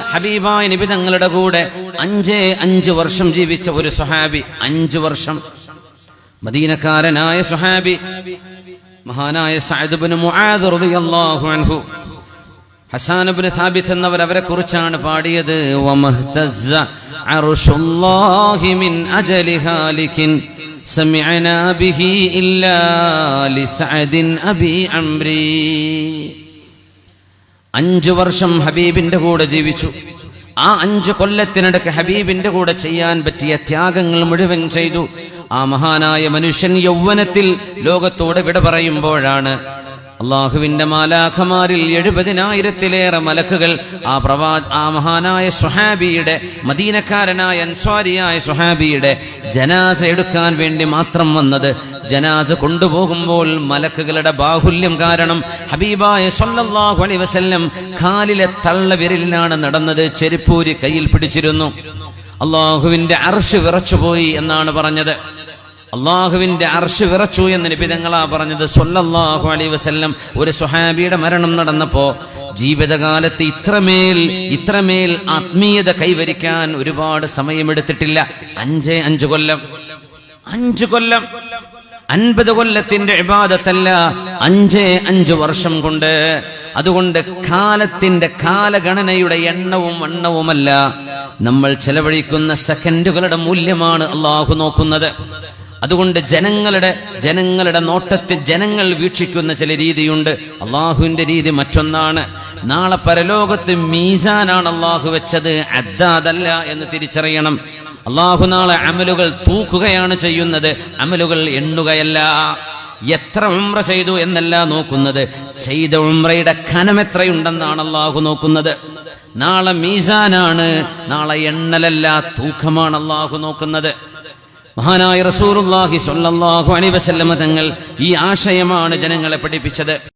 ഹബീബായ നബി തങ്ങളുടെ കൂടെ അഞ്ചേ അഞ്ച് വർഷം ജീവിച്ച ഒരു സുഹാബി അഞ്ച് വർഷം. മദീനക്കാരനായ സുഹാബി മഹാനായ അൻഹു. ഹസാനബിന് സാബിത്ത് എന്നവർ അവരെ കുറിച്ചാണ് പാടിയത് സമിഅനാ ബിഹി ഇല്ലാ ലിസഅദിൻ അബി അംരി. അഞ്ചു വർഷം ഹബീബിന്റെ കൂടെ ജീവിച്ചു. ആ അഞ്ചു കൊല്ലത്തിനിടക്ക് ഹബീബിന്റെ കൂടെ ചെയ്യാൻ പറ്റിയ ത്യാഗങ്ങൾ മുഴുവൻ ചെയ്തു. ആ മഹാനായ മനുഷ്യൻ യൗവനത്തിൽ ലോകത്തോടെ വിട പറയുമ്പോഴാണ് അള്ളാഹുവിന്റെ മാലാഖമാരിൽ എഴുപതിനായിരത്തിലേറെ മലക്കുകൾ ആ പ്രവാ ആ മഹാനായ സുഹാബിയുടെ മദീനക്കാരനായ അൻസ്വാരിയായ സുഹാബിയുടെ ജനാസ എടുക്കാൻ വേണ്ടി മാത്രം വന്നത് ജനാസ കൊണ്ടുപോകുമ്പോൾ മലക്കുകളുടെ ബാഹുല്യം കാരണം ഹബീബായ സല്ലല്ലാഹു അലൈഹി വസല്ലം കാലിലെ തള്ള വിരലിലാണ് നടന്നത് ചെരുപ്പൂരി കയ്യിൽ പിടിച്ചിരുന്നു. അള്ളാഹുവിന്റെ അർഷ് വിറച്ചുപോയി എന്നാണ് പറഞ്ഞത്. അള്ളാഹുവിന്റെ അർഷ് വിറച്ചു എന്ന് നിബിതങ്ങളാ പറഞ്ഞത്. സൊല്ലാഹു അലൈ വസല്ലം ഒരു സുഹാബിയുടെ മരണം നടന്നപ്പോ ജീവിതകാലത്ത് ഇത്രമേൽ ഇത്രമേൽ ആത്മീയത കൈവരിക്കാൻ ഒരുപാട് സമയമെടുത്തിട്ടില്ല. അഞ്ചേ അഞ്ചു കൊല്ലം. അഞ്ചു കൊല്ലം. അൻപത് കൊല്ലത്തിന്റെ ഇബാദത്തല്ല അഞ്ചേ അഞ്ച് വർഷം കൊണ്ട്. അതുകൊണ്ട് കാലത്തിന്റെ കാലഗണനയുടെ എണ്ണവും വണ്ണവുമല്ല. നമ്മൾ ചെലവഴിക്കുന്ന സെക്കൻഡുകളുടെ മൂല്യമാണ് അള്ളാഹു നോക്കുന്നത്. അതുകൊണ്ട് ജനങ്ങളുടെ ജനങ്ങളുടെ നോട്ടത്തിൽ ജനങ്ങൾ വീക്ഷിക്കുന്ന ചില രീതിയുണ്ട്. അള്ളാഹുവിന്റെ രീതി മറ്റൊന്നാണ്. നാളെ പരലോകത്ത് മീസാനാണ് അള്ളാഹു വെച്ചത്. അദ്ദാദല്ല എന്ന് തിരിച്ചറിയണം. അള്ളാഹു നാളെ അമലുകൾ തൂക്കുകയാണ് ചെയ്യുന്നത്. അമലുകൾ എണ്ണുകയല്ല. എത്ര ഉമ്ര ചെയ്തു എന്നല്ല നോക്കുന്നത്. ചെയ്ത ഉമ്രയുടെ ഖനം എത്രയുണ്ടെന്നാണ് അള്ളാഹു നോക്കുന്നത്. നാളെ മീസാനാണ്. നാളെ എണ്ണലല്ല തൂക്കമാണ് അള്ളാഹു നോക്കുന്നത്. മഹാനായ റസൂറുല്ലാഹി സ്വല്ലല്ലാഹു അലൈഹി വസല്ലമ തങ്ങൾ ഈ ആശയമാണ് ജനങ്ങളെ പഠിപ്പിച്ചത്.